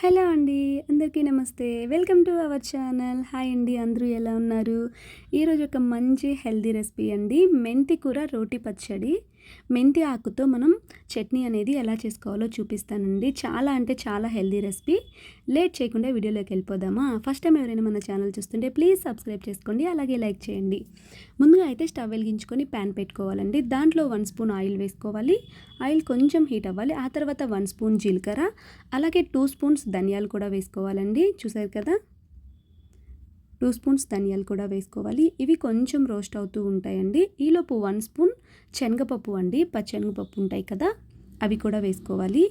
Hello అండి అందరికీ నమస్తే. Welcome to our channel. Hi అండి అందరూ ఎలా ఉన్నారు? ఈరోజు ఒక మంచి హెల్దీ రెసిపీ అండి. మెంతి కూర రోటి పచ్చడి. మెంతి ఆకుతో మనం చట్నీ అనేది ఎలా చేసుకోవాలో చూపిస్తానండి. చాలా అంటే చాలా హెల్దీ రెసిపీ. లేట్ చేయకుండా వీడియోలోకి వెళ్ళిపోదామా? ఫస్ట్ టైం ఎవరైనా మన ఛానల్ చూస్తుంటే ప్లీజ్ సబ్స్క్రైబ్ చేసుకోండి అలాగే లైక్ చేయండి. ముందుగా అయితే స్టవ్ వెలిగించుకొని ప్యాన్ పెట్టుకోవాలండి. దాంట్లో వన్ స్పూన్ ఆయిల్ వేసుకోవాలి. ఆయిల్ కొంచెం హీట్ అవ్వాలి. ఆ తర్వాత వన్ స్పూన్ జీలకర్ర అలాగే టూ స్పూన్స్ ధనియాలు కూడా వేసుకోవాలండి. చూసారు కదా? టూ స్పూన్స్ ధనియాలు కూడా వేసుకోవాలి. ఇవి కొంచెం రోస్ట్ అవుతూ ఉంటాయండి. ఈలోపు వన్ స్పూన్ శనగపప్పు అండి. పచ్చనగపప్పు ఉంటాయి కదా అవి కూడా వేసుకోవాలి.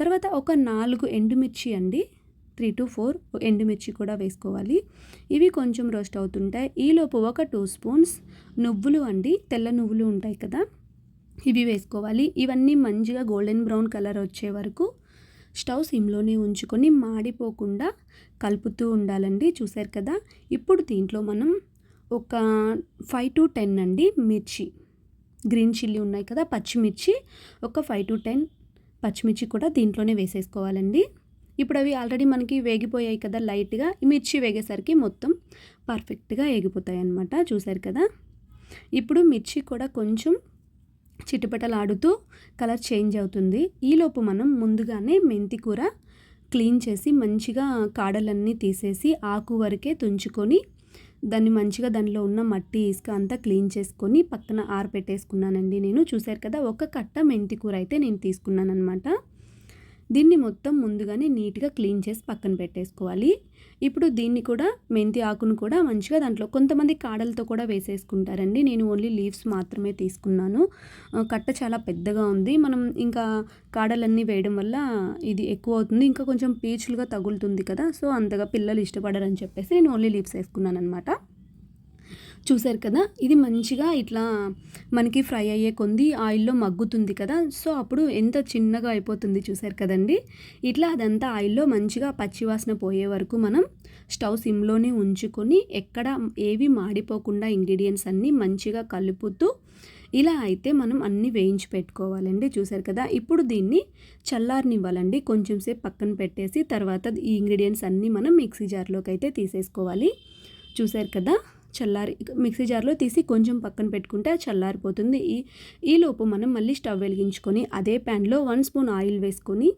తర్వాత ఒక నాలుగు ఎండుమిర్చి అండి. త్రీ టు ఫోర్ ఎండుమిర్చి కూడా వేసుకోవాలి. ఇవి కొంచెం రోస్ట్ అవుతుంటాయి. ఈలోపు ఒక టూ స్పూన్స్ నువ్వులు అండి. తెల్ల నువ్వులు ఉంటాయి కదా ఇవి వేసుకోవాలి. ఇవన్నీ మంచిగా గోల్డెన్ బ్రౌన్ కలర్ వచ్చే వరకు స్టవ్ సిమ్లోనే ఉంచుకొని మాడిపోకుండా కలుపుతూ ఉండాలండి. చూసారు కదా? ఇప్పుడు దీంట్లో మనం ఒక ఫైవ్ టు టెన్ అండి మిర్చి గ్రీన్ చిల్లీ ఉన్నాయి కదా పచ్చిమిర్చి ఒక ఫైవ్ టు టెన్ పచ్చిమిర్చి కూడా దీంట్లోనే వేసేసుకోవాలండి. ఇప్పుడు అవి ఆల్రెడీ మనకి వేగిపోయాయి కదా లైట్గా మిర్చి వేగేసరికి మొత్తం పర్ఫెక్ట్గా వేగిపోతాయి అన్నమాట చూసారు కదా? ఇప్పుడు మిర్చి కూడా కొంచెం చిటపటలాడుతూ కలర్ చేంజ్ అవుతుంది. ఈలోపు మనం ముందుగానే మెంతి కూర క్లీన్ చేసి మంచిగా కాడలన్నీ తీసేసి ఆకు వరకే తుంచుకొని దాన్ని మంచిగా దానిలో ఉన్న మట్టి ఇసుక అంతా క్లీన్ చేసుకొని పక్కన ఆరపెట్టేసుకున్నానండి నేను. చూశారు కదా ఒక కట్ట మెంతి కూర అయితే నేను తీసుకున్నాను అనమాట దీన్ని మొత్తం ముందుగానే నీట్గా క్లీన్ చేసి పక్కన పెట్టేసుకోవాలి. ఇప్పుడు దీన్ని కూడా మెంతి ఆకును కూడా మంచిగా దాంట్లో కొంతమంది కాడలతో కూడా వేసేసుకుంటారండి. నేను ఓన్లీ లీవ్స్ మాత్రమే తీసుకున్నాను. కట్ట చాలా పెద్దగా ఉంది. మనం ఇంకా కాడలన్నీ వేయడం వల్ల ఇది ఎక్కువ అవుతుంది. ఇంకా కొంచెం పీచులుగా తగులుతుంది కదా సో అంతగా పిల్లలు ఇష్టపడరని చెప్పేసి నేను ఓన్లీ లీవ్స్ వేసుకున్నాను అనమాట చూసారు కదా? ఇది మంచిగా ఇట్లా మనకి ఫ్రై అయ్యే కొంది ఆయిల్లో మగ్గుతుంది కదా? సో అప్పుడు ఎంత చిన్నగా అయిపోతుంది చూసారు కదండి? ఇట్లా అదంతా ఆయిల్లో మంచిగా పచ్చివాసన పోయే వరకు మనం స్టవ్ సిమ్లోనే ఉంచుకొని ఎక్కడ ఏవి మాడిపోకుండా ఇంగ్రీడియంట్స్ అన్నీ మంచిగా కలుపుతూ ఇలా అయితే మనం అన్నీ వేయించి పెట్టుకోవాలండి చూసారు కదా? ఇప్పుడు దీన్ని చల్లారనివ్వాలండి. కొంచెం సేపు పక్కన పెట్టేసి తర్వాత ఈ ఇంగ్రీడియంట్స్ అన్నీ మనం మిక్సీ జార్లోకి అయితే తీసేసుకోవాలి. చూసారు కదా? చల్లారి మిక్సీ జార్లో తీసి కొంచెం పక్కన పెట్టుకుంటే చల్లారిపోతుంది. ఈ ఈలోపు మనం మళ్ళీ స్టవ్ వెలిగించుకొని అదే ప్యాన్లో వన్ స్పూన్ ఆయిల్ వేసుకొని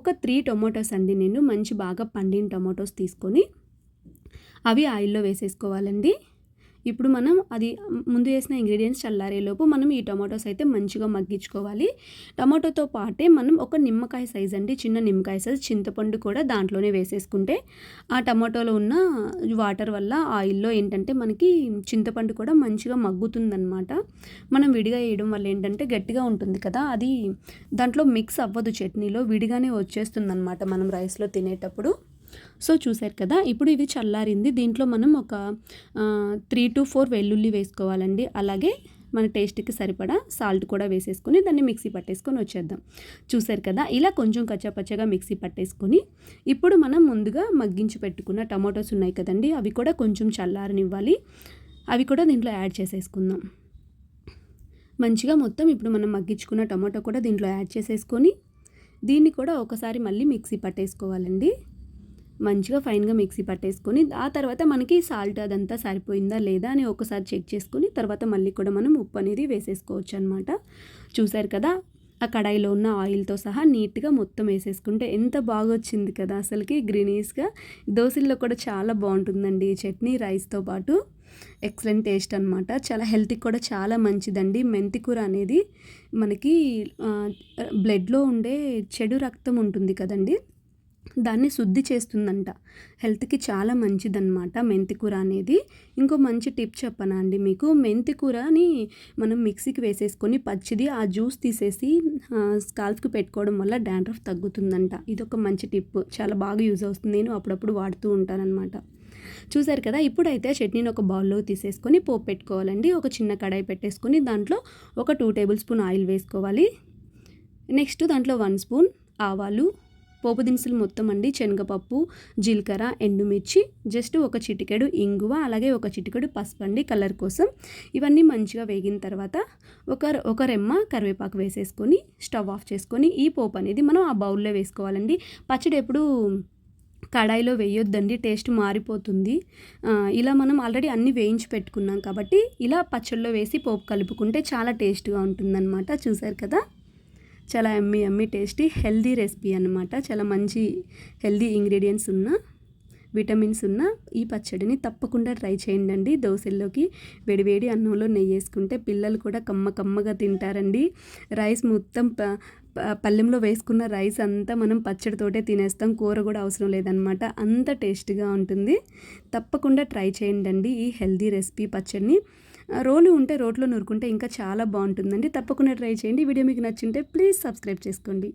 ఒక త్రీ టొమాటోస్ అండి నేను మంచి బాగా పండిన టొమాటోస్ తీసుకొని అవి ఆయిల్లో వేసేసుకోవాలండి. ఇప్పుడు మనం అది ముందు వేసిన ఇంగ్రీడియంట్స్ చల్లారేలోపు మనం ఈ టొమాటోస్ అయితే మంచిగా మగ్గించుకోవాలి. టమాటోతో పాటే మనం ఒక నిమ్మకాయ సైజ్ అండి చిన్న నిమ్మకాయ సైజ్ చింతపండు కూడా దాంట్లోనే వేసేసుకుంటే ఆ టమాటోలో ఉన్న వాటర్ వల్ల ఆయిల్లో ఏంటంటే మనకి చింతపండు కూడా మంచిగా మగ్గుతుందన్నమాట. మనం విడిగా వేయడం వల్ల ఏంటంటే గట్టిగా ఉంటుంది కదా అది దాంట్లో మిక్స్ అవ్వదు చట్నీలో విడిగానే వచ్చేస్తుందన్నమాట మనం రైస్లో తినేటప్పుడు. సో చూసారు కదా ఇప్పుడు ఇది చల్లారింది. దీంట్లో మనం ఒక త్రీ టు ఫోర్ వెల్లుల్లి వేసుకోవాలండి. అలాగే మన టేస్ట్కి సరిపడా సాల్ట్ కూడా వేసేసుకొని దాన్ని మిక్సీ పట్టేసుకొని వచ్చేద్దాం. చూసారు కదా ఇలా కొంచెం కచ్చాపచ్చగా మిక్సీ పట్టేసుకొని ఇప్పుడు మనం ముందుగా మగ్గించి పెట్టుకున్న టమాటోస్ ఉన్నాయి కదండి అవి కూడా కొంచెం చల్లారనివ్వాలి. అవి కూడా దీంట్లో యాడ్ చేసేసుకుందాం. మంచిగా మొత్తం ఇప్పుడు మనం మగ్గించుకున్న టమాటో కూడా దీంట్లో యాడ్ చేసేసుకొని దీన్ని కూడా ఒకసారి మళ్ళీ మిక్సీ పట్టేసుకోవాలండి. మంచిగా ఫైన్గా మిక్సీ పట్టేసుకొని ఆ తర్వాత మనకి సాల్ట్ అదంతా సరిపోయిందా లేదా అని ఒకసారి చెక్ చేసుకొని తర్వాత మళ్ళీ కూడా మనం ఉప్పు అనేది వేసేసుకోవచ్చు అనమాట చూసారు కదా ఆ కడాయిలో ఉన్న ఆయిల్తో సహా నీట్గా మొత్తం వేసేసుకుంటే ఎంత బాగా వచ్చింది కదా అసలుకి గ్రీనీస్గా. దోశల్లో కూడా చాలా బాగుంటుందండి ఈ చట్నీ రైస్తో పాటు. ఎక్సలెంట్ టేస్ట్ అనమాట చాలా హెల్త్కి కూడా చాలా మంచిదండి. మెంతికూర అనేది మనకి బ్లడ్లో ఉండే చెడు రక్తం ఉంటుంది కదండి. దాన్ని శుద్ధి చేస్తుందంట. హెల్త్కి చాలా మంచిదన్నమాట మెంతికూర అనేది. ఇంకో మంచి టిప్ చెప్పనా అండి మీకు? మెంతికూరని మనం మిక్సీకి వేసేసుకొని పచ్చిది ఆ జ్యూస్ తీసేసి స్కాల్ఫ్కి పెట్టుకోవడం వల్ల డాండ్రఫ్ తగ్గుతుందంట. ఇది ఒక మంచి టిప్. చాలా బాగా యూజ్ అవుతుంది. నేను అప్పుడప్పుడు వాడుతూ ఉంటానన్నమాట. చూసారు కదా? ఇప్పుడైతే చట్నీని ఒక బౌల్లో తీసేసుకొని పోపు పెట్టుకోవాలండి. ఒక చిన్న కడాయి పెట్టేసుకొని దాంట్లో ఒక టూ టేబుల్ స్పూన్ ఆయిల్ వేసుకోవాలి. నెక్స్ట్ దాంట్లో వన్ స్పూన్ ఆవాలు పోపు దినుసులు మొత్తం అండి. శనగపప్పు జీలకర్ర ఎండుమిర్చి జస్ట్ ఒక చిటికెడు ఇంగువ అలాగే ఒక చిటికెడు పసుపు అండి కలర్ కోసం. ఇవన్నీ మంచిగా వేగిన తర్వాత ఒక ఒక రెమ్మ కరివేపాకు వేసేసుకొని స్టవ్ ఆఫ్ చేసుకొని ఈ పోపు అనేది మనం ఆ బౌల్లో వేసుకోవాలండి. పచ్చడి ఎప్పుడు కడాయిలో వేయొద్దండి. టేస్ట్ మారిపోతుంది. ఇలా మనం ఆల్రెడీ అన్నీ వేయించి పెట్టుకున్నాం కాబట్టి ఇలా పచ్చళ్ళలో వేసి పోపు కలుపుకుంటే చాలా టేస్ట్గా ఉంటుందన్నమాట. చూసారు కదా? చాలా yummy yummy tasty healthy recipe అనమాట చాలా మంచి హెల్దీ ఇంగ్రీడియంట్స్ ఉన్న విటమిన్స్ ఉన్న ఈ పచ్చడిని తప్పకుండా ట్రై చేయండి దోశల్లోకి వేడివేడి అన్నంలో నెయ్యి వేసుకుంటే పిల్లలు కూడా కమ్మ కమ్మగా తింటారండి. రైస్ మొత్తం పల్లెంలో వేసుకున్న రైస్ అంతా మనం పచ్చడితోటే తినేస్తాం. కూర కూడా అవసరం లేదనమాట అంత టేస్ట్గా ఉంటుంది. తప్పకుండా ట్రై చేయండి ఈ హెల్దీ రెసిపీ పచ్చడిని. రోలు ఉంటే రోట్లో నూరుకుంటే ఇంకా చాలా బాగుంటుందండి. తప్పకుండా ట్రై చేయండి. వీడియో మీకు నచ్చింటే ప్లీజ్ సబ్స్క్రైబ్ చేసుకోండి.